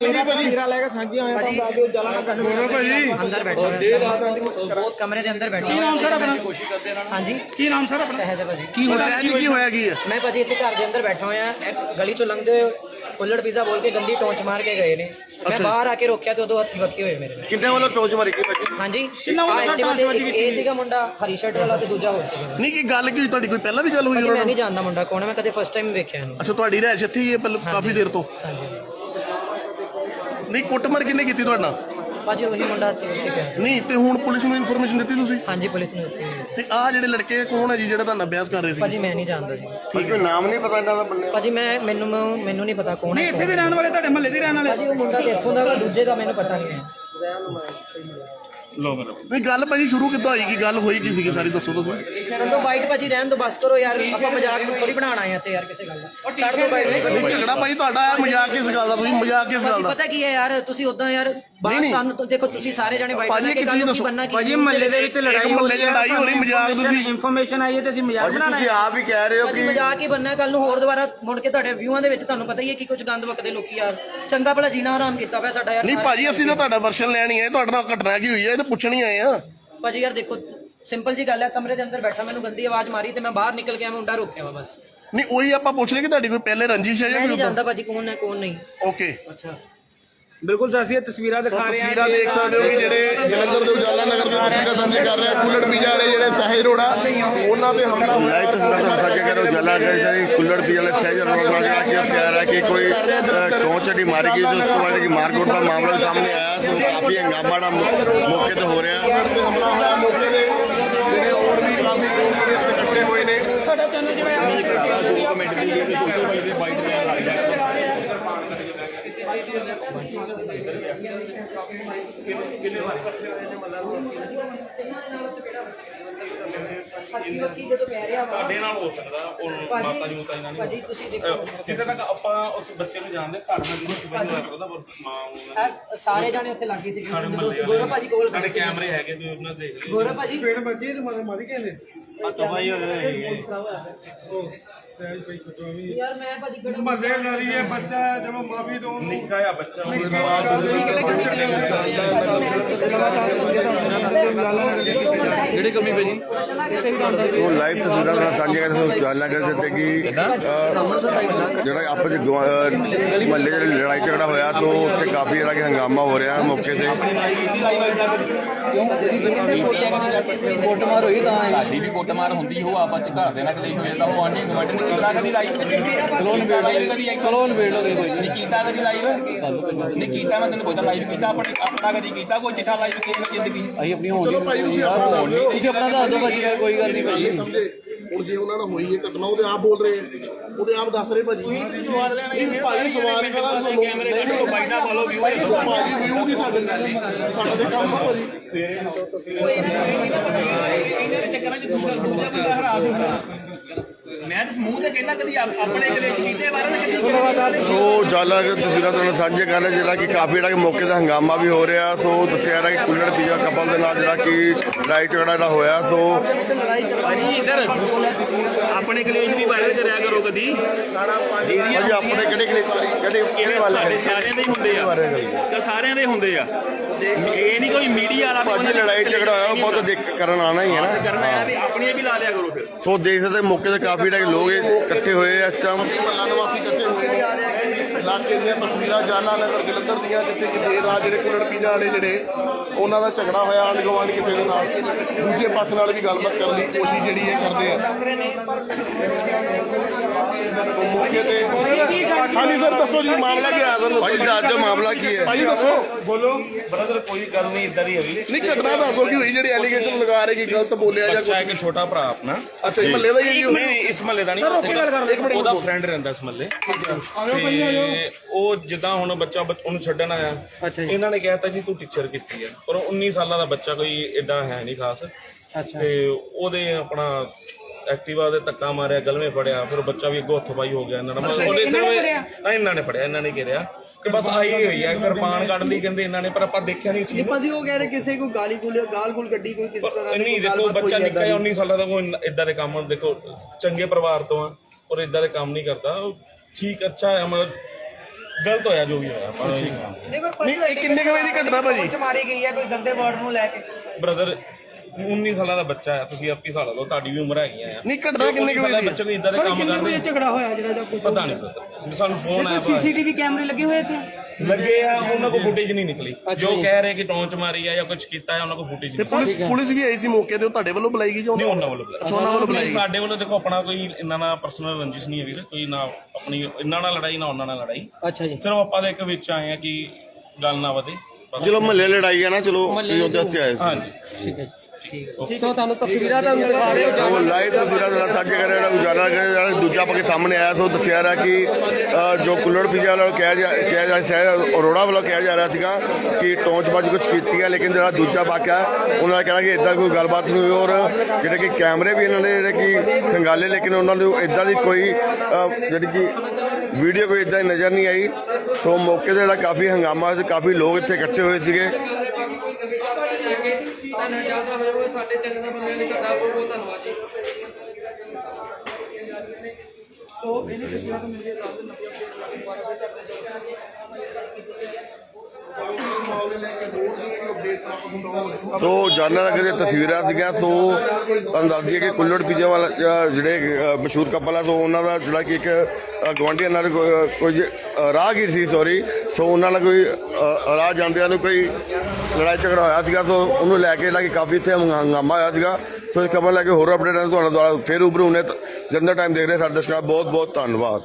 ਮੇਰਾ ਤਸਵੀਰਾਂ ਲੈ ਕੇ ਸਾਂਝੀਆਂ ਹੋਇਆ ਤਾਂ ਦੱਸ ਦਿਓ ਜਲਾ ਨਾ ਕਰਨਾ ਭਾਜੀ। ਅੰਦਰ ਬੈਠੇ। ਹੋਏ ਬਹੁਤ ਕਮਰੇ ਦੇ ਅੰਦਰ ਬੈਠੇ ਕੀ ਨਾਮ ਸਰ ਆਪਣਾ? ਕੋਸ਼ਿਸ਼ ਕਰਦੇ ਨਾਲ ਹਾਂਜੀ। ਕੀ ਨਾਮ ਸਰ ਆਪਣਾ? ਸਹਿਜ ਹੈ ਭਾਜੀ। ਕੀ ਹੋਇਆ? ਸਹਿਜ ਕੀ ਹੋਇਆ ਕੀ ਹੈ? ਮੈਂ ਭਾਜੀ ਇੱਥੇ ਘਰ ਦੇ ਅੰਦਰ ਬੈਠਾ ਹੋਇਆ ਇੱਕ ਗਲੀ ਚੋਂ ਲੰਘਦੇ ਹੋਏ ਕੁੱਲੜ ਪੀਜ਼ਾ ਬੋਲ ਕੇ ਗੰਦੀ ਟੌਂਚ ਮਾਰ ਕੇ ਗਏ ਨੇ। ਮੈਂ ਬਾਹਰ ਆ ਕੇ ਰੋਕਿਆ ਤੇ ਉਦੋਂ ਹੱਥੀ ਵੱਖੀ ਹੋਏ ਮੇਰੇ। ਕਿੰਨੇ ਵੱਲੋਂ ਟੋਚ ਮਾਰੀ ਗਈ ਭਾਜੀ? ਹਾਂਜੀ। ਕਿੰਨਾ ਵੱਡਾ ਆਹ ਐਕਟਿਵਾ ਟੌਂਚ ਵੱਜੀ ਤੇ ਇੱਕ ਇਹ ਸੀਗਾ ਮੁੰਡਾ ਹਰੀ ਸ਼ਰਟ ਵਾਲਾ ਤੇ ਦੂਜਾ ਹੋਰ ਸੀਗਾ। ਨਹੀਂ ਕੀ ਗੱਲ ਕੀ ਤੁਹਾਡੀ ਕੋਈ ਪਹਿਲਾਂ ਵੀ ਗੱਲ ਹੋਈ ਮੈਂ ਨਹੀਂ ਜਾਣਦਾ ਮੁੰਡਾ ਕੌਣ ਹੈ ਮੈਂ ਕਦੇ ਫਸਟ ਟਾਈਮ ਵੇਖਿਆ ਇਹਨੂੰ ਅੱਛਾ ਤੁਹਾਡੀ ਰਹਿਸ਼ ਇੱਥੇ ਹੀ ਹੈ ਕਾਫੀ ਦੇਰ ਤੋਂ? ਹਾਂਜੀ। ਨਹੀਂ ਕੁੱਟਮਾਰ ਕਿੰਨੇ ਕੀਤੀ ਤੁਹਾਡਾ ਭਾਜੀ ਉਹੀ ਮੁੰਡਾ ਤੇ ਪਿਆ ਨਹੀਂ ਤੇ ਹੁਣ ਪੁਲਿਸ ਨੂੰ ਇਨਫੋਰਮੇਸ਼ਨ ਦਿੱਤੀ ਤੁਸੀਂ? ਹਾਂਜੀ ਪੁਲਿਸ ਨੇ ਦਿੱਤੀ ਹੋਈ ਹੈ। ਤੇ ਆਹ ਜਿਹੜੇ ਲੜਕੇ ਕੌਣ ਹੈ ਜੀ ਜਿਹੜਾ ਤੁਹਾਨੂੰ ਅਭਿਆਸ ਕਰ ਰਹੇ ਸੀ? ਭਾਜੀ ਮੈਂ ਨਹੀਂ ਜਾਣਦਾ ਜੀ। ਠੀਕ ਹੈ ਨਾਮ ਨਹੀਂ ਪਤਾ ਇਹਨਾਂ ਦਾ ਬੰਦੇ ਭਾਜੀ ਮੈਂ ਮੈਨੂੰ ਮੈਨੂੰ ਨਹੀਂ ਪਤਾ ਕੌਣ ਨਹੀਂ ਹੈ ਇੱਥੇ ਦੇ ਰਹਿਣ ਵਾਲੇ ਤੁਹਾਡੇ ਮਹੱਲੇ ਦੇ ਰਹਿਣ ਵਾਲੇ? ਭਾਜੀ ਉਹ ਮੁੰਡਾ ਤੇ ਇੱਥੋਂ ਦਾ ਵਾ, ਦੂਜੇ ਦਾ ਮੈਨੂੰ ਪਤਾ ਨਹੀਂ ਹੈ। ਨਹੀਂ ਗੱਲ ਭਾਜੀ ਸ਼ੁਰੂ ਕਿੱਦਾਂ ਹੋਈ? ਕੀ ਗੱਲ ਹੋਈ ਕੀ ਸੀਗੀ? ਸਾਰੀ ਦੱਸੋ ਤੁਸੀਂ। ਛੱਡ ਦੋ ਬਾਈਟ ਭਾਜੀ ਰਹਿਣ ਦੋ ਬਸ ਕਰੋ ਯਾਰ ਆਪਾਂ ਮਜ਼ਾਕ ਥੋੜੀ ਬਣਾਉਣ ਆਏ ਆ ਤੇ ਯਾਰ ਕਿਸੇ ਗੱਲ ਦਾ। ਛੱਡ ਦੋ ਬਾਈਟ ਨਹੀਂ ਝਗੜਾ ਭਾਜੀ ਤੁਹਾਡਾ ਹੈ ਮਜ਼ਾਕ ਕਿਸ ਗੱਲ ਦਾ? ਤੁਸੀਂ ਮਜ਼ਾਕ ਕਿਸ ਗੱਲ ਦਾ? ਪਤਾ ਕੀ ਹੈ ਯਾਰ ਤੁਸੀਂ ਉਦਾਂ ਯਾਰ ਬਾਹਰ। ਤੁਹਾਨੂੰ ਤਾਂ ਦੇਖੋ ਤੁਸੀਂ ਸਾਰੇ ਜਾਣੇ ਬਾਈਟ ਭਾਜੀ, ਕੇ ਇੱਕ ਗੱਲ ਚੀਜ਼ ਨੂੰ ਕੀ ਦੱਸੋ। ਬੰਨਾ ਕੀ ਭਾਜੀ ਮਹੱਲੇ ਦੇ ਵਿੱਚ ਲੜਾਈ ਮੁਹੱਲੇ 'ਚ ਲੜਾਈ ਹੋ ਰਹੀ, ਮਜ਼ਾਕ ਤੁਸੀਂ- ਇਨਫੋਰਮੇਸ਼ਨ ਆਈ ਹੈ ਤੇ ਅਸੀਂ ਮਜ਼ਾਕ ਬਣਾਣਾ ਹੈ। ਆਪ ਹੀ ਕਹਿ ਰਹੇ ਭਾਜੀ ਮਜ਼ਾਕ ਹੀ ਬੰਨਾ ਕੱਲ ਨੂੰ ਹੋਰ ਦੁਬਾਰਾ ਮੁੜ ਕੇ ਤੁਹਾਡੇ ਵਿਊਆਂ ਦੇ ਵਿੱਚ ਤੁਹਾਨੂੰ ਪਤਾ ਹੀ ਹੈ ਕਿ ਕੁਝ ਗੰਦ ਵਕਦੇ ਲੋਕੀ ਯਾਰ। ਚੰਗਾ ਭਲਾ ਜੀਣਾ ਆਰਾਮ ਕੀਤਾ ਪਿਆ ਸਾਡਾ ਯਾਰ ਨਹੀਂ। ਭਾਜੀ ਅਸੀਂ ਤਾਂ ਤੁਹਾਡਾ ਵਰਸ਼ਨ ਲੈਣੀ ਹੈ ਤੁਹਾਡੇ ਨਾਲ ਘਟਨਾ ਕੀ ਹੋਈ ਹੈ ਇਹ ਤਾਂ ਪੁੱਛਣ ਹੀ ਆਏ ਆ। ਭਾਜੀ ਯਾਰ ਦੇਖੋ ਸਿੰਪਲ ਜੀ ਗੱਲ ਹੈ ਕਮਰੇ ਦੇ ਅੰਦਰ ਬੈਠਾ ਮੈਨੂੰ ਗੰਦੀ ਆਵਾਜ਼ ਮਾਰੀ ਤੇ ਮੈਂ ਬਾਹਰ ਨਿਕਲ ਕੇ ਆ ਮੁੰਡਾ ਰੋਕਿਆ ਵਾ ਬਸ। ਨਹੀਂ ਉਹੀ ਆਪਾਂ ਪੁੱਛ ਰਹੇ ਕਿ ਤੁਹਾਡੀ ਕੋਈ ਪਹਿਲੇ ਰੰਜਿਸ਼ ਹੈ ਮੈਂ ਜਾਂ ਨਹੀਂ ਜਾਣਦਾ ਭਾਜੀ ਕੌਣ ਹੈ ਕੌਣ ਨਹੀਂ। ਓਕੇ ਅੱਛਾ। ਬਿਲਕੁਲ ਸਰ ਅਸੀਂ ਇਹ ਤਸਵੀਰਾਂ ਦਿਖਾ ਰਹੇ ਹਾਂ ਤਸਵੀਰਾਂ ਦੇਖ ਸਕਦੇ ਹੋ ਕਿ ਜਿਹੜੇ ਜਲੰਧਰ ਦੇ ਉਜਾਲਾ ਨਗਰ ਦੇ ਤਸਵੀਰਾਂ ਸਾਂਝੇ ਕਰ ਰਹੇ ਆ ਕੁੱਲੜ ਪੀਜਾ ਵਾਲੇ ਜਿਹੜੇ ਸਹਿਜ ਰੋੜਾ ਉਹਨਾਂ ਤੇ ਹਮਲਾ ਹੋਇਆ। ਲਾਈਵ ਤਸਵੀਰਾਂ ਤੁਹਾਨੂੰ ਸਾਂਝੇ ਕਰ ਰਹੇ ਹੋ ਜਲਾ ਗਏ ਜੀ ਕੁੱਲੜ ਪੀ ਵਾਲੇ ਸਹਿਜ ਨਾਲ ਜਿਹੜਾ ਕਿ ਅਫਿਆਰ ਹੈ ਕਿ ਕੋਈ ਟੌਂਚ ਦੀ ਮਾਰੀ ਗਈ ਉਸ ਤੋਂ ਬਾਅਦ ਕਿ ਮਾਰਕੋਟ ਦਾ ਮਾਮਲਾ ਸਾਹਮਣੇ ਆਇਆ ਸੋ ਕਾਫੀ ਹੰਗਾਮਾ ਦਾ ਮੌਕੇ ਤੇ ਹੋ ਰਿਹਾ। ਹਮਲਾ ਹੋਇਆ ਮੌਕੇ ਤੇ ਜਿਹੜੇ ਹੋਰ ਵੀ ਕਾਫੀ ਲੋਕ ਇੱਥੇ ਇਕੱਠੇ ਹੋਏ ਨੇ। ਸਾਡਾ ਚੈਨਲ ਜਿਹੜਾ ਹੈ ਹੱਥੀ ਵੱਕੀ ਜਦੋਂ ਕਹਿ ਰਿਹਾ ਵਾ ਸਾਡੇ ਨਾਲ ਹੋ ਸਕਦਾ ਉਹ ਮਾਤਾ ਜੀ ਤਾਂ ਇਹਨਾਂ ਨੇ ਭਾਜੀ ਤੁਸੀਂ ਦੇਖੋ। ਸਿੱਧੇ ਤੱਕ ਆਪਾਂ ਉਸ ਬੱਚੇ ਨੂੰ ਜਾਣਦੇ ਘਰ ਨਾਲ ਜਿਹਨੂੰ ਕਿਵੇਂ ਹੋ ਸਕਦਾ ਪਰ ਮਾਂ ਉਹਨਾਂ ਦੀ ਇਹ ਸਾਰੇ ਜਾਣੇ ਉੱਥੇ ਲੱਗੇ ਸੀ ਸਾਡੇ ਗੋਰਾ ਭਾਜੀ ਕੋਲ ਸਾਡੇ ਕੈਮਰੇ ਹੈਗੇ ਵੀ ਉਹਨਾਂ ਦੇ ਦੇਖ ਗੋਰਾ ਭਾਜੀ? ਪੇੜ ਮੱਜੀ ਤੇ ਮਾਰੇ ਗਏ ਨੇ ਤਬਾਈ ਹੋ ਗਈ ਯਾਰ ਮੈਂ ਭਾਜੀ ਗੜਾ ਮਹੱਲੇ ਨਾਲੀ ਹੈ ਬੱਚਾ ਜਦੋਂ ਮਾਫੀ ਨਿੱਕਾ ਬੱਚਾ ਸੋ ਲਾਈਵ ਤਸਵੀਰਾਂ ਸਾਂਝੇ ਹੋ ਗਏ ਤੇ ਕਿ ਜਿਹੜਾ ਆਪਸ ਵਿੱਚ ਮਹੱਲੇ ਜਿਹੜੇ ਲੜਾਈ ਝਗੜਾ ਹੋਇਆ ਸੋ ਉੱਥੇ ਕਾਫੀ ਜਿਹੜਾ ਕਿ ਹੰਗਾਮਾ ਹੋ ਰਿਹਾ ਮੌਕੇ ਤੇ। ਕੁੱਟਮਾਰ ਹੋਈ ਤਾਂ ਸਾਡੀ ਵੀ ਕੁੱਟਮਾਰ ਹੁੰਦੀ ਹੋ ਆਪਸ ਚ ਘਰ ਦੇ ਨਾਲ ਕਦੇ ਹੋਏ ਤਾਂ ਉਹ ਆਂਢੀ ਗਵਾਂਢੀ ਨੇ ਕੀਤਾ ਕਦੀ ਲਾਈਵ ਕਲੋਨ ਵੇੜ ਲੋ ਕਦੀ ਕਲੋਨ ਵੇੜ ਲੋ ਕੋਈ ਨਹੀਂ ਕੀਤਾ ਕਦੀ ਲਾਈਵ ਨਹੀਂ ਕੀਤਾ ਮੈਂ ਤੈਨੂੰ ਪੁੱਛਦਾ ਲਾਈਵ ਕੀਤਾ ਆਪਣੇ ਆਪਣਾ ਕਦੀ ਕੀਤਾ ਕੋਈ ਚਿੱਠਾ ਲਾਈਵ ਕੀਤੀ ਜ਼ਿੰਦਗੀ ਅਸੀਂ ਆਪਣੀ ਹੋਣ ਚਲੋ ਭਾਈ ਤੁਸੀਂ ਆਪਣਾ ਬੋਲਿਓ ਤੁਸੀਂ ਆਪਣਾ ਦੱਸ ਦਿਓ ਭਾਜੀ ਕੋਈ ਗੱਲ ਨਹੀਂ ਭਾਜੀ ਇਹ ਸਮਝੇ ਹੁਣ ਜੇ ਉਹਨਾਂ ਨਾਲ ਹੋਈ ਹੈ ਘਟਨਾ ਉਹਦੇ ਆਪ ਬੋਲ ਰਹੇ ਆ। ਉਹਦੇ ਆਪ ਦੱਸ ਰਹੇ ਭਾਜੀ ਤੁਸੀਂ ਸਵਾਲ ਲੈਣਾ ਹੀ ਭਾਈ ਸਵਾਲ ਕਰਾ ਕੈਮਰੇ ਕੱਢੋ ਬਾਈਟਾ ਪਾ ਲਓ ਵੀਊ ਭਾਜੀ ਵੀਊ ਦੀ ਸਾਡੇ ਸਾਡਾ ਤੇ ਕੰਮ ਆ ਭਾਜੀ ਮੈਂ ਤਾਂ ਮੂੰਹ ਤੇ ਕਹਿੰਦਾ ਕਦੀ ਆਪ- ਆਪਣੇ ਕਲੇਸ਼ ਕੀਤੇ ਬਾਰੇ ਨਾ ਕਦੀ ਸੋ ਜਾਲਾ ਤਸਵੀਰਾਂ ਤੁਹਾਨੂੰ ਸਾਂਝੇ ਕਰ ਰਹੇ ਜਿਹੜਾ ਕਿ ਕਾਫੀ ਜਿਹੜਾ ਕਿ ਮੌਕੇ ਤੇ ਹੰਗਾਮਾ ਵੀ ਹੋ ਰਿਹਾ ਸੋ ਦੱਸਿਆ ਰਿਹਾ ਕਿ ਕੁੱਲੜ ਪੀਜਾ ਕਪਲ ਦੇ ਨਾਲ ਜਿਹੜਾ ਕਿ ਲੜਾਈ ਝਗੜਾ ਜਿਹੜਾ ਹੋਇਆ ਸੋ ਭਾਜੀ ਇੱਧਰ ਆਪਣੇ ਕਲੇਸ਼ ਵੀ ਬਾਰੇ ਕਰਿਆ ਕਰੋ ਕਦੀ। ਭਾਜੀ ਆਪਣੇ ਕਿਹੜੇ ਕਿਹੜੇ ਕਿਹੜੇ ਕਿਹੜੇ ਵਾਲੇ ਸਾਰਿਆਂ ਦੇ ਹੀ ਹੁੰਦੇ ਆ। ਤਾਂ ਸਾਰਿਆਂ ਦੇ ਹੁੰਦੇ ਆ। ਇਹ ਨਹੀਂ ਕੋਈ ਮੀਡੀਆ ਵਾਲਾ ਵੀ ਭਾਜੀ ਉਹਨਾਂ ਦੀ ਲੜਾਈ ਝਗੜਾ ਹੋਇਆ ਉਹ ਬਹੁਤ ਦੇਖ ਕਰਨ ਆਣਾ ਹੀ ਹੈ ਨਾ। ਕਰਨਾ ਹੈ ਵੀ ਆਪਣੀਆਂ ਵੀ ਲਾ ਲਿਆ ਕਰੋ ਫਿਰ। ਸੋ ਦੇਖ ਸਕਦੇ ਮੌਕੇ ਤੇ ਕਾਫੀ ਜਿਹੜੇ ਲੋਕ ਇਕੱਠੇ ਹੋਏ ਆ ਇਸ ਟਾਈਮ ਮਹੱਲਾ ਨਿਵਾਸੀ ਇਕੱਠੇ ਹੋਏ ਨੇ। ਇਲਾਕੇ ਦੀਆਂ ਤਸਵੀਰਾਂ ਜਾਲਾ ਨਗਰ ਜਲੰਧਰ ਦੀਆਂ ਜਿੱਥੇ ਕਿ ਦੇਰ ਰਾਤ ਜਿਹੜੇ ਕੁੱਲੜ ਪੀਜਾ ਵਾਲੇ ਜਿਹੜੇ ਉਹਨਾਂ ਦਾ ਝਗੜਾ ਹੋਇਆ ਆਂਢ ਗੁਆਂਢ ਕਿਸੇ ਦੇ ਨਾਲ। ਦੂਜੇ ਪੱਖ ਨਾਲ ਵੀ ਗੱਲਬਾਤ ਕਰਨ ਦੀ ਕੋਸ਼ਿਸ਼ ਜਿਹੜੀ ਇਹ ਕਰਦੇ ਆ। ਸੋ ਮੌਕੇ ਤੇ ਹਾਂਜੀ ਸਰ ਦੱਸੋ ਜੀ ਮਾਮਲਾ ਕੀ ਆਇਆ ਸਰ ਭਾਜੀ ਦੱਸ ਦਿਓ ਮਾਮਲਾ ਕੀ ਹੈ। ਭਾਜੀ ਦੱਸੋ। ਬ੍ਰਦਰ ਕੋਈ ਗੱਲ ਨਹੀਂ ਇਦਾਂ ਦੀ ਹੈਗੀ। ਨਹੀਂ ਘਟਨਾ ਦੱਸੋ ਕੀ ਹੋਈ ਜਿਹੜੀ ਐਲੀਗੇਸ਼ਨ ਲਗਾ ਰਹੇ ਕਿ ਗਲਤ ਬੋਲਿਆ ਜਾਂ ਬੱਚਾ ਕੁਝ ਇੱਕ ਛੋਟਾ ਭਰਾ ਆਪਣਾ। ਅੱਛਾ ਜੀ ਮੱਲੇ ਦਾ ਹੀ ਹੈ ਜੀ ਉਹ? ਨਹੀਂ ਨਹੀਂ ਇਸ ਮਹੱਲੇ ਦਾ ਨਹੀਂ। ਉਹਦਾ ਫਰੈਂਡ ਰਹਿੰਦਾ ਇਸ ਮਹੱਲੇ ਤੇ ਉਹ ਜਿੱਦਾਂ ਹੁਣ ਬੱਚਾ ਬੱਚ- ਉਹਨੂੰ ਛੱਡਣ ਆਇਆ। ਇਹਨਾਂ ਨੇ ਕਹਿਤਾ ਜੀ ਤੂੰ ਟੀਚਰ ਕੀਤੀ ਆ। ਪਰ ਉਹ 19 ਸਾਲਾਂ ਦਾ ਬੱਚਾ ਕੋਈ ਐਡਾ ਹੈ ਨਹੀਂ ਖਾਸ। ਤੇ ਉਹਦੇ ਆਪਣਾ ਐਕਟਿਵਾ ਦੇ ਧੱਕਾ ਮਾਰਿਆ ਗਲਵੇਂ ਫੜਿਆ ਫਿਰ ਬੱਚਾ ਵੀ ਅੱਗੋਂ ਹੱਥ ਪਾਈ ਹੋ ਗਿਆ ਇਹਨਾਂ ਨਾਲ ਮਤਲਬ ਉਹਨੇ ਸਿਰਫ ਹਾਂ ਇਹਨਾਂ ਨੇ ਫੜਿਆ ਇਹਨਾਂ ਨੇ ਘੇਰਿਆ। ਕਿ ਬਸ ਆਈ ਹੋਈ ਹੈ ਕਿਰਪਾਨ ਕੱਢ ਲਈ ਕਹਿੰਦੇ ਇਹਨਾਂ ਨੇ ਪਰ ਆਪਾਂ ਦੇਖਿਆ ਨਹੀਂ ਚੀਜ਼ ਭਾਜੀ ਉਹ ਕਹਿ ਰਹੇ ਕਿਸੇ ਕੋ ਗਾਲੀ ਗੁਲੀ ਗਾਲ ਗੁਲ ਗੱਡੀ ਕੋਈ ਕਿਸ ਤਰ੍ਹਾਂ ਨਹੀਂ ਦੇਖੋ ਬੱਚਾ ਨਿੱਕਾ ਜਿਹਾ 19 ਸਾਲਾਂ ਦਾ ਕੋਈ ਇਦਾਂ ਦੇ ਕੰਮ ਦੇਖੋ ਚੰਗੇ ਪਰਿਵਾਰ ਤੋਂ ਆ ਔਰ ਇਦਾਂ ਦੇ ਕੰਮ ਨਹੀਂ ਕਰਦਾ। ਠੀਕ ਅੱਛਾ ਹੈ ਮਤਲਬ ਗਲਤ ਹੋਇਆ ਜੋ ਵੀ ਹੋਇਆ ਪਰ ਨਹੀਂ ਇਹ ਕਿੰਨੇ ਕੁ ਵਜੇ ਦੀ ਘਟਨਾ ਭਾਜੀ ਮਾਰੀ ਗਈ ਹੈ ਕੋਈ ਗੰਦੇ ਵਰਡ ਨੂੰ ਲੈ ਕੇ। ਬ੍ਰਦਰ 19 ਸਾਲਾਂ ਦਾ ਬੱਚਾ ਹੈ ਤੁਸੀਂ ਆਪੀ ਸਾਲ ਲਓ ਤੁਹਾਡੀ ਵੀ ਉਮਰ ਹੈਗੀ ਆ ਨਹੀਂ ਘਟਨਾ ਕਿੰਨੇ ਕੁ ਵਜੇ ਦੀ ਬੱਚੇ ਨੂੰ ਇਦਾਂ ਦੇ ਕੰਮ ਕਰਦੇ ਝਗੜਾ ਹੋਇਆ ਜਿਹੜਾ ਜਾਂ ਕੁਝ ਪਤਾ ਨਹੀਂ brother। ਸਾਨੂੰ ਫੋਨ ਆਇਆ ਭਰਾ। ਸੀਸੀਟੀਵੀ ਕੈਮਰੇ ਲੱਗੇ ਹੋਏ ਇੱਥੇ ਲੱਗੇ ਆ ਉਹਨਾਂ ਕੋਲ ਫੁਟੇਜ ਨਹੀਂ ਨਿਕਲੀ ਜੋ ਕਹਿ ਰਹੇ ਕਿ ਟੌਂਚ ਮਾਰੀ ਆ ਜਾਂ ਕੁਝ ਕੀਤਾ ਹੈ ਉਹਨਾਂ ਕੋਲ ਫੁਟੇਜ ਤੇ ਨਹੀਂ ਪੁਲਿਸ ਪੁਲਿਸ ਵੀ ਆਈ ਸੀ ਮੌਕੇ ਤੇ ਉਹ ਤੁਹਾਡੇ ਵੱਲੋਂ ਬੁਲਾਈ ਗਈ ਜੋ ਨਹੀਂ ਉਹਨਾਂ ਵੱਲੋਂ ਬੁਲਾਇਆ। ਅੱਛਾ, ਉਹਨਾਂ ਵੱਲੋਂ ਬੁਲਾਈ। ਸਾਡੇ ਵੱਲੋਂ ਦੇਖੋ ਆਪਣਾ ਕੋਈ ਇੰਨਾ ਨਾ ਪਰਸਨਲ ਰੰਜਿਸ਼ ਨਹੀਂ ਹੈ ਵੀਰ ਕੋਈ ਨਾ ਆਪਣੀ ਇੰਨਾ ਨਾਲ ਲੜਾਈ ਨਾ ਉਹਨਾਂ ਨਾਲ ਲੜਾਈ ਅੱਛਾ ਜੀ ਸਿਰਫ ਆਪਾਂ ਦੇ ਇੱਕ ਵਿੱਚ ਆਏ ਆ ਕਿ ਗੱਲ ਨਾ ਵਧੇ। ਚਲੋ ਮਹੱਲੇ ਲੜਾਈ ਹੈ ਨਾ ਚਲੋ ਤੁਸੀਂ ਉਹਦੇ ਵਾਸਤੇ ਆਏ ਸੀ। ਹਾਂਜੀ। ਠੀਕ ਹੈ ਸੋ ਤੁਹਾਨੂੰ ਤਸਵੀਰਾਂ ਦਾ ਦਿਖਾ ਰਹੇ ਸੋ ਲਾਈਵ ਤਸਵੀਰਾਂ ਜਿਹੜਾ ਸਾਂਝੇ ਕਰ ਉਜਾਲਾ ਕਰ ਰਿਹਾ ਦੂਜਾ ਪੱਕੇ ਸਾਹਮਣੇ ਆਇਆ ਸੋ ਦੱਸਿਆ ਰਿਹਾ ਕਿ ਅ, ਜੋ ਕੁੱਲੜ ਪੀਜਾ ਵਾਲਾ ਕਿਹਾ ਜਾ ਕਿਹਾ ਜਾ ਰਿਹਾ ਅਰੋੜਾ ਵੱਲੋਂ ਕਿਹਾ ਜਾ ਰਿਹਾ ਸੀਗਾ ਕਿ ਟੌਂਚਬਾਜ਼ੀ ਕੁਝ ਕੀਤੀ ਹੈ ਲੇਕਿਨ ਜਿਹੜਾ ਦੂਜਾ ਪੱਖ ਹੈ ਉਹਨਾਂ ਦਾ ਕਹਿਣਾ ਕਿ ਇਦਾਂ ਕੋਈ ਗੱਲਬਾਤ ਨਹੀਂ ਹੋਈ ਔਰ ਜਿਹੜੇ ਕਿ ਕੈਮਰੇ ਵੀ ਇਹਨਾਂ ਨੇ ਜਿਹੜੇ ਕਿ ਖੰਗਾਲੇ ਲੇਕਿਨ ਉਹਨਾਂ ਨੂੰ ਇਦਾਂ ਦੀ ਕੋਈ ਅ, ਜਿਹੜੀ ਕਿ ਵੀਡੀਓ ਕੋਈ ਇਦਾਂ ਨਜ਼ਰ ਨਹੀਂ ਆਈ। ਸੋ ਮੌਕੇ ਤੇ ਜਿਹੜਾ ਕਾਫੀ ਹੰਗਾਮਾ ਸੀ, ਕਾਫੀ ਲੋਕ ਇੱਥੇ ਇਕੱਠੇ ਹੋਏ ਸੀਗੇ। ਸਾਡੇ ਚੈਨਲ ਦਾ ਬੰਦੇ ਲਈ ਤੁਹਾਡਾ ਬਹੁਤ ਬਹੁਤ ਧੰਨਵਾਦ ਜੀ ਸੋ ਜਾਨਾਂ ਦਾ ਕਿਤੇ ਤਸਵੀਰਾਂ ਸੀਗੀਆਂ ਸੋ ਤੁਹਾਨੂੰ ਦੱਸ ਦਈਏ ਕਿ ਕੁੱਲੜ ਪੀਜਾ ਵਾਲਾ ਜਿਹੜੇ ਮਸ਼ਹੂਰ ਕਪਲ ਆ ਸੋ ਉਹਨਾਂ ਦਾ ਜਿਹੜਾ ਕਿ ਇੱਕ ਗਵਾਂਢੀਆਂ ਨਾਲ ਕੋਈ, ਅ, ਰਾਹਗੀਰ ਸੀ ਸੌਰੀ ਸੋ ਉਹਨਾਂ ਨਾਲ ਕੋਈ ਅ, ਰਾਹ ਜਾਂਦਿਆਂ ਨੂੰ ਕੋਈ ਲੜਾਈ ਝਗੜਾ ਹੋਇਆ ਸੀਗਾ ਸੋ ਉਹਨੂੰ ਲੈ ਕੇ ਜਿਹੜਾ ਕਿ ਕਾਫੀ ਇੱਥੇ ਹੰਗਾਮਾ ਹੋਇਆ ਸੀਗਾ। ਸੋ ਇਸ ਖਬਰ ਲੈ ਕੇ ਹੋਰ ਅਪਡੇਟ ਤੁਹਾਨੂੰ ਦੁਆਰਾ ਫਿਰ ਉਭਰੂ ਨੇ ਜਨਦਾ ਟਾਈਮ ਦੇਖ ਰਹੇ ਸਾਡੇ ਦਰਸ਼ਕਾਂ ਬਹੁਤ ਬਹੁਤ ਧੰਨਵਾਦ।